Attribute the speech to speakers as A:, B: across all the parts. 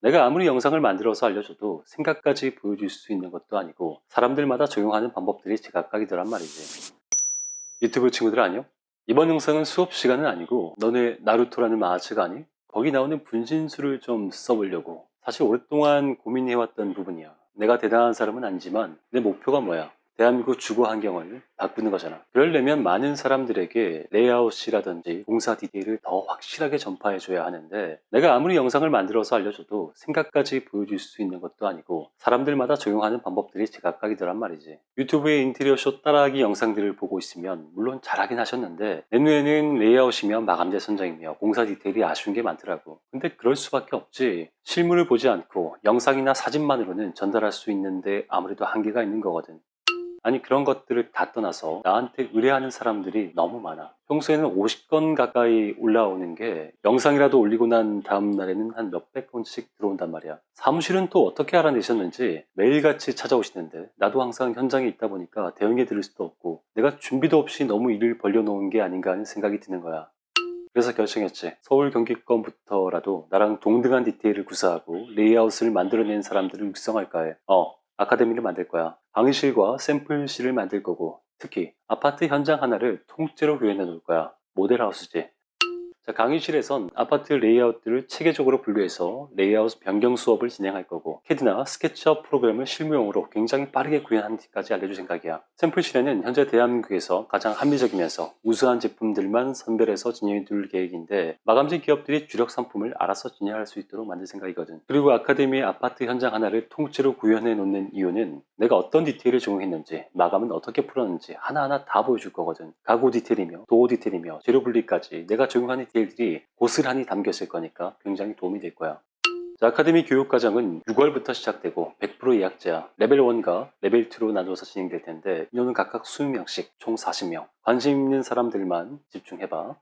A: 내가 아무리 영상을 만들어서 알려줘도 생각까지 보여줄 수 있는 것도 아니고 사람들마다 적용하는 방법들이 제각각이더란 말이지. 유튜브 친구들 아니요? 이번 영상은 수업 시간은 아니고 너네 나루토라는 만화책 아니? 거기 나오는 분신술을 좀 써보려고 사실 오랫동안 고민해왔던 부분이야. 내가 대단한 사람은 아니지만 내 목표가 뭐야? 대한민국 주거 환경을 바꾸는 거잖아. 그러려면 많은 사람들에게 레이아웃이라든지 공사 디테일을 더 확실하게 전파해줘야 하는데 내가 아무리 영상을 만들어서 알려줘도 생각까지 보여줄 수 있는 것도 아니고 사람들마다 적용하는 방법들이 제각각이더란 말이지. 유튜브의 인테리어 쇼 따라하기 영상들을 보고 있으면 물론 잘하긴 하셨는데 내 눈에는 레이아웃이며 마감재 선정이며 공사 디테일이 아쉬운 게 많더라고. 근데 그럴 수밖에 없지. 실물을 보지 않고 영상이나 사진만으로는 전달할 수 있는데 아무래도 한계가 있는 거거든. 아니 그런 것들을 다 떠나서 나한테 의뢰하는 사람들이 너무 많아. 평소에는 50건 가까이 올라오는 게 영상이라도 올리고 난 다음 날에는 한 몇백 건씩 들어온단 말이야. 사무실은 또 어떻게 알아내셨는지 매일같이 찾아오시는데 나도 항상 현장에 있다 보니까 대응해 드릴 수도 없고 내가 준비도 없이 너무 일을 벌려놓은 게 아닌가 하는 생각이 드는 거야. 그래서 결정했지. 서울 경기권부터라도 나랑 동등한 디테일을 구사하고 레이아웃을 만들어낸 사람들을 육성할까 해. 어, 아카데미를 만들 거야. 강의실과 샘플실을 만들 거고 특히 아파트 현장 하나를 통째로 구현해 놓을 거야. 모델하우스지. 자, 강의실에선 아파트 레이아웃들을 체계적으로 분류해서 레이아웃 변경 수업을 진행할 거고 캐드나 스케치업 프로그램을 실무용으로 굉장히 빠르게 구현하는지까지 알려줄 생각이야. 샘플 실에는 현재 대한민국에서 가장 합리적이면서 우수한 제품들만 선별해서 진행해 둘 계획인데 마감재 기업들이 주력 상품을 알아서 진행할 수 있도록 만들 생각이거든. 그리고 아카데미의 아파트 현장 하나를 통째로 구현해 놓는 이유는 내가 어떤 디테일을 적용했는지 마감은 어떻게 풀었는지 하나하나 다 보여줄 거거든. 가구 디테일이며 도어 디테일이며 재료 분리까지 내가 적용한 디테일 들이 고스란히 담겨 있을 거니까 굉장히 도움이 될 거야. 자, 아카데미 교육 과정은 6월부터 시작되고 100% 예약제야. 레벨 1과 레벨 2로 나눠서 진행될 텐데 인원은 각각 20명씩 총 40명. 관심 있는 사람들만 집중해봐.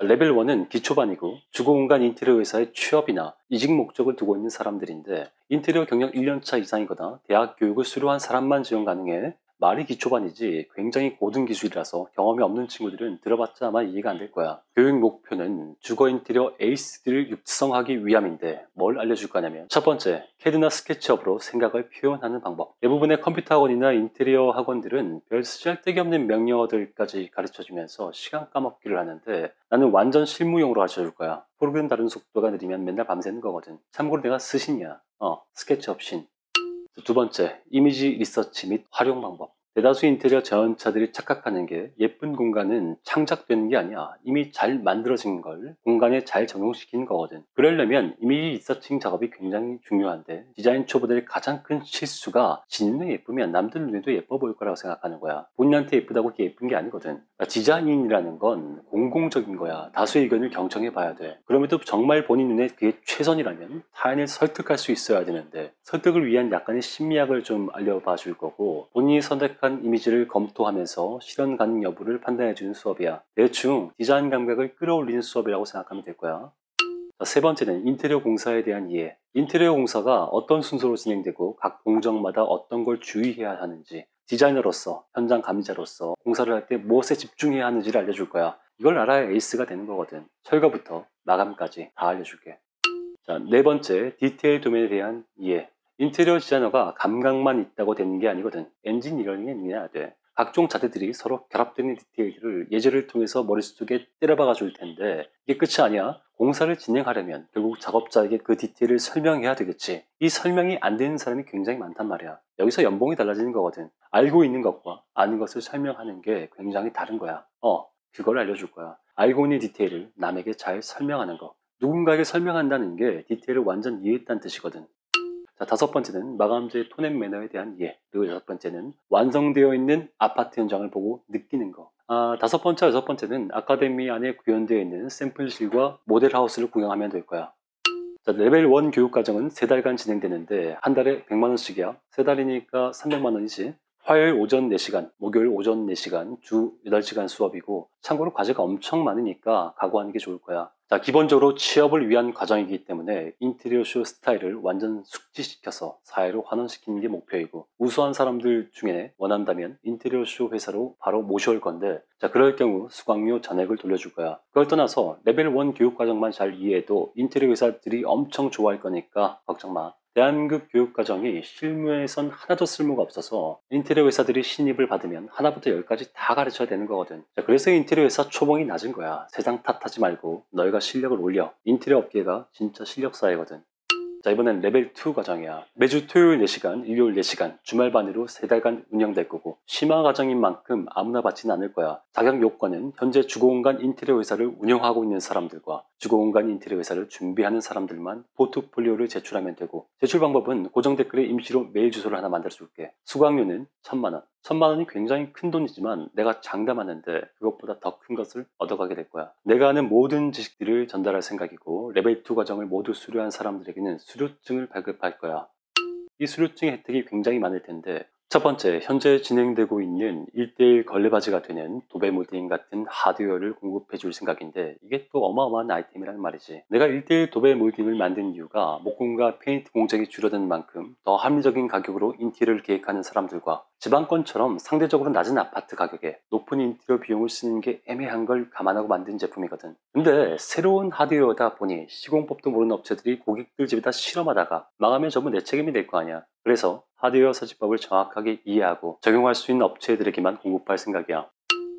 A: 레벨 1은 기초반이고 주거공간 인테리어 회사의 취업이나 이직 목적을 두고 있는 사람들인데 인테리어 경력 1년차 이상이거나 대학 교육을 수료한 사람만 지원 가능해 말이 기초반이지 굉장히 고등 기술이라서 경험이 없는 친구들은 들어봤자 아마 이해가 안 될 거야. 교육 목표는 주거 인테리어 에이스들을 육성하기 위함인데 뭘 알려줄 거냐면 첫 번째, 캐드나 스케치업으로 생각을 표현하는 방법. 대부분의 컴퓨터 학원이나 인테리어 학원들은 별 쓰잘데기 없는 명령어들까지 가르쳐주면서 시간 까먹기를 하는데 나는 완전 실무용으로 가르쳐줄 거야. 프로그램 다룬 속도가 느리면 맨날 밤새는 거거든. 참고로 내가 스신이야. 어, 스케치업 신. 두 번째, 이미지 리서치 및 활용 방법. 대다수 인테리어 제언차들이 착각하는 게 예쁜 공간은 창작되는 게 아니야. 이미 잘 만들어진 걸 공간에 잘 적용시키는 거거든. 그러려면 이미지 리서칭 작업이 굉장히 중요한데 디자인 초보들의 가장 큰 실수가 지 눈에 예쁘면 남들 눈에도 예뻐 보일 거라고 생각하는 거야. 본인한테 예쁘다고 그게 예쁜 게 아니거든. 그러니까 디자인이라는 건 공공적인 거야. 다수의 의견을 경청해 봐야 돼. 그럼에도 정말 본인 눈에 그게 최선이라면 타인을 설득할 수 있어야 되는데 설득을 위한 약간의 심리학을 좀 알려봐 줄 거고 본인이 선택한 이미지를 검토하면서 실현 가능 여부를 판단해 주는 수업이야. 대충 디자인 감각을 끌어올리는 수업이라고 생각하면 될 거야. 자, 세 번째는 인테리어 공사에 대한 이해. 인테리어 공사가 어떤 순서로 진행되고 각 공정마다 어떤 걸 주의해야 하는지 디자이너로서 현장 감리자로서 공사를 할 때 무엇에 집중해야 하는지를 알려줄 거야. 이걸 알아야 에이스가 되는 거거든. 철거부터 마감까지 다 알려줄게. 자, 네 번째, 디테일 도면에 대한 이해. 인테리어 디자이너가 감각만 있다고 되는 게 아니거든. 엔지니어링에 능해야 돼. 각종 자재들이 서로 결합되는 디테일을 예제를 통해서 머릿속에 때려박아 줄 텐데 이게 끝이 아니야. 공사를 진행하려면 결국 작업자에게 그 디테일을 설명해야 되겠지. 이 설명이 안 되는 사람이 굉장히 많단 말이야. 여기서 연봉이 달라지는 거거든. 알고 있는 것과 아는 것을 설명하는 게 굉장히 다른 거야. 어, 그걸 알려줄 거야. 알고 있는 디테일을 남에게 잘 설명하는 거. 누군가에게 설명한다는 게 디테일을 완전 이해했다는 뜻이거든. 자, 다섯 번째는 마감재 톤앤 매너에 대한 이해. 그리고 여섯 번째는 완성되어 있는 아파트 현장을 보고 느끼는 거. 아, 다섯 번째, 여섯 번째는 아카데미 안에 구현되어 있는 샘플실과 모델하우스를 구경하면 될 거야. 자, 레벨 1 교육 과정은 세 달간 진행되는데 한 달에 100만 원씩이야. 세 달이니까 300만 원이지. 화요일 오전 4시간, 목요일 오전 4시간, 주 8시간 수업이고 참고로 과제가 엄청 많으니까 각오하는 게 좋을 거야. 자, 기본적으로 취업을 위한 과정이기 때문에 인테리어 쇼 스타일을 완전 숙지시켜서 사회로 환원시키는 게 목표이고 우수한 사람들 중에 원한다면 인테리어 쇼 회사로 바로 모셔올 건데 자, 그럴 경우 수강료 전액을 돌려줄 거야. 그걸 떠나서 레벨 1 교육 과정만 잘 이해해도 인테리어 회사들이 엄청 좋아할 거니까 걱정 마. 대한민국 교육과정이 실무에선 하나도 쓸모가 없어서 인테리어 회사들이 신입을 받으면 하나부터 열까지 다 가르쳐야 되는 거거든. 자, 그래서 인테리어 회사 초봉이 낮은 거야. 세상 탓하지 말고 너희가 실력을 올려. 인테리어 업계가 진짜 실력 사회거든. 자, 이번엔 레벨 2 과정이야. 매주 토요일 4시간, 일요일 4시간, 주말 반으로 3달간 운영될 거고, 심화 과정인 만큼 아무나 받지는 않을 거야. 자격 요건은 현재 주거공간 인테리어 회사를 운영하고 있는 사람들과 주거공간 인테리어 회사를 준비하는 사람들만 포트폴리오를 제출하면 되고, 제출 방법은 고정 댓글에 임시로 메일 주소를 하나 만들어 줄게. 수강료는 천만 원. 천만 원이 굉장히 큰 돈이지만 내가 장담하는데 그것보다 더 큰 것을 얻어가게 될 거야. 내가 아는 모든 지식들을 전달할 생각이고 레벨 2 과정을 모두 수료한 사람들에게는 수료증을 발급할 거야. 이 수료증 혜택이 굉장히 많을 텐데 첫 번째, 현재 진행되고 있는 1대1 걸레바지가 되는 도배 몰딩 같은 하드웨어를 공급해 줄 생각인데 이게 또 어마어마한 아이템이라는 말이지. 내가 1대1 도배 몰딩을 만든 이유가 목공과 페인트 공장이 줄어든 만큼 더 합리적인 가격으로 인테리어를 계획하는 사람들과 지방권처럼 상대적으로 낮은 아파트 가격에 높은 인테리어 비용을 쓰는 게 애매한 걸 감안하고 만든 제품이거든. 근데 새로운 하드웨어다 보니 시공법도 모르는 업체들이 고객들 집에다 실험하다가 망하면 전부 내 책임이 될 거 아니야. 그래서 하드웨어 서지법을 정확하게 이해하고 적용할 수 있는 업체들에게만 공급할 생각이야.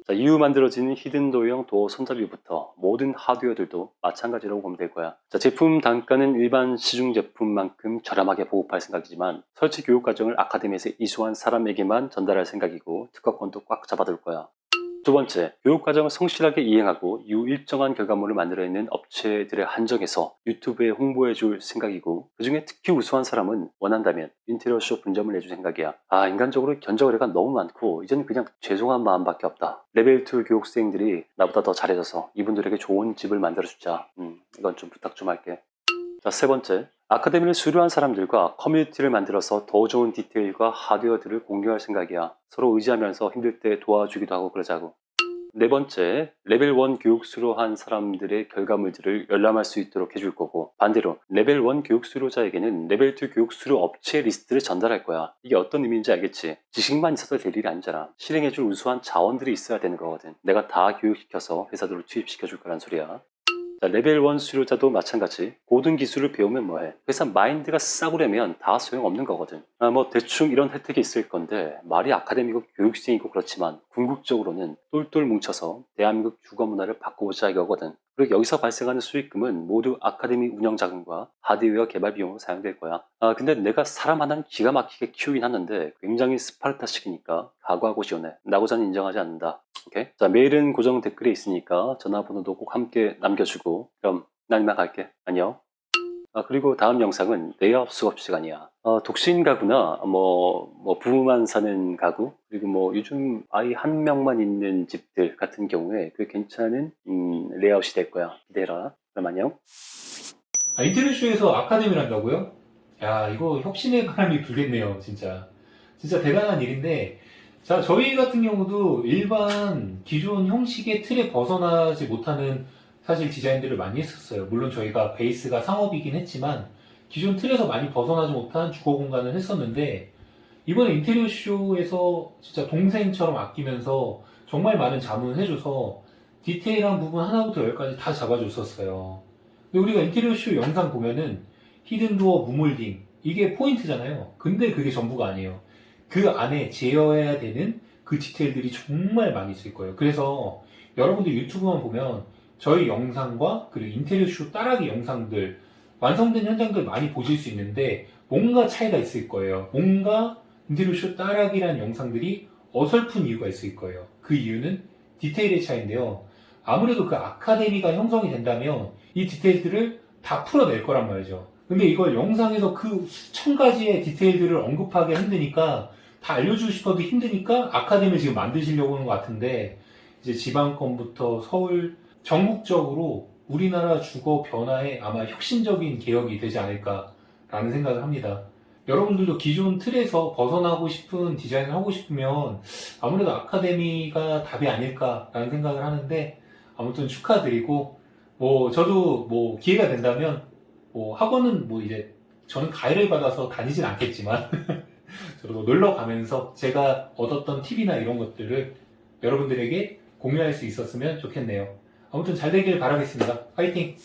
A: 자, 이후 만들어지는 히든도어형 도어 손잡이부터 모든 하드웨어들도 마찬가지라고 보면 될 거야. 자, 제품 단가는 일반 시중 제품만큼 저렴하게 보급할 생각이지만 설치 교육 과정을 아카데미에서 이수한 사람에게만 전달할 생각이고 특허권도 꽉 잡아둘 거야. 두 번째, 교육 과정을 성실하게 이행하고 이후 일정한 결과물을 만들어내는 업체들의 한정에서 유튜브에 홍보해 줄 생각이고 그 중에 특히 우수한 사람은 원한다면 인테리어 쇼 분점을 내줄 생각이야. 아, 인간적으로 견적 의뢰가 너무 많고 이제는 그냥 죄송한 마음밖에 없다. 레벨 2 교육생들이 나보다 더 잘해줘서 이분들에게 좋은 집을 만들어주자. 음, 이건 좀 부탁 좀 할게. 자, 세 번째. 아카데미를 수료한 사람들과 커뮤니티를 만들어서 더 좋은 디테일과 하드웨어들을 공유할 생각이야. 서로 의지하면서 힘들 때 도와주기도 하고 그러자고. 네 번째, 레벨 1 교육 수료한 사람들의 결과물들을 열람할 수 있도록 해줄 거고 반대로 레벨 1 교육 수료자에게는 레벨 2 교육 수료 업체 리스트를 전달할 거야. 이게 어떤 의미인지 알겠지? 지식만 있어도 될 일이 아니잖아. 실행해줄 우수한 자원들이 있어야 되는 거거든. 내가 다 교육시켜서 회사들로 투입시켜줄 거란 소리야. 자, 레벨 1 수료자도 마찬가지. 고등 기술을 배우면 뭐해? 회사 마인드가 싸구려면 다 소용없는 거거든. 아, 뭐 대충 이런 혜택이 있을 건데 말이 아카데미고 교육생이고 그렇지만 궁극적으로는 똘똘 뭉쳐서 대한민국 주거 문화를 바꿔보자 이거거든. 그리고 여기서 발생하는 수익금은 모두 아카데미 운영 자금과 하드웨어 개발 비용으로 사용될 거야. 아, 근데 내가 사람 하나는 기가 막히게 키우긴 하는데 굉장히 스파르타식이니까 각오하고 시원해. 나고자는 인정하지 않는다. 오케이? 자, 메일은 고정 댓글에 있으니까 전화번호도 꼭 함께 남겨주고 그럼 난 이만 갈게. 안녕. 아, 그리고 다음 영상은 레이아웃 수업 시간이야. 어, 독신 가구나, 뭐, 뭐, 부부만 사는 가구, 그리고 뭐, 요즘 아이 한 명만 있는 집들 같은 경우에 그 괜찮은, 음, 레이아웃이 될 거야. 기대해라. 그럼 안녕.
B: 아, 인테리어쇼에서 아카데미를 한다고요? 야, 이거 혁신의 바람이 불겠네요, 진짜. 진짜 대단한 일인데, 자, 저희 같은 경우도 일반 기존 형식의 틀에 벗어나지 못하는 사실 디자인들을 많이 했었어요. 물론 저희가 베이스가 상업이긴 했지만, 기존 틀에서 많이 벗어나지 못한 주거 공간을 했었는데, 이번에 인테리어 쇼에서 진짜 동생처럼 아끼면서 정말 많은 자문을 해줘서 디테일한 부분 하나부터 열까지 다 잡아줬었어요. 근데 우리가 인테리어 쇼 영상 보면은 히든도어 무몰딩 이게 포인트잖아요. 근데 그게 전부가 아니에요. 그 안에 제어해야 되는 그 디테일들이 정말 많이 있을 거예요. 그래서 여러분들 유튜브만 보면 저희 영상과 그리고 인테리어 쇼 따라기 영상들 완성된 현장들 많이 보실 수 있는데 뭔가 차이가 있을 거예요. 뭔가 인테리어 쇼 따라기란 영상들이 어설픈 이유가 있을 거예요. 그 이유는 디테일의 차이인데요. 아무래도 그 아카데미가 형성이 된다면 이 디테일들을 다 풀어낼 거란 말이죠. 근데 이걸 영상에서 그 수천 가지의 디테일들을 언급하기 힘드니까 다 알려주고 싶어도 힘드니까 아카데미를 지금 만드시려고 하는 것 같은데 이제 지방권부터 서울 전국적으로 우리나라 주거 변화에 아마 혁신적인 개혁이 되지 않을까라는 생각을 합니다. 여러분들도 기존 틀에서 벗어나고 싶은 디자인을 하고 싶으면 아무래도 아카데미가 답이 아닐까라는 생각을 하는데 아무튼 축하드리고 뭐 저도 뭐 기회가 된다면 뭐 학원은 뭐 이제 저는 가해를 받아서 다니진 않겠지만 저도 뭐 놀러 가면서 제가 얻었던 팁이나 이런 것들을 여러분들에게 공유할 수 있었으면 좋겠네요. 아무튼 잘 되길 바라겠습니다. 화이팅!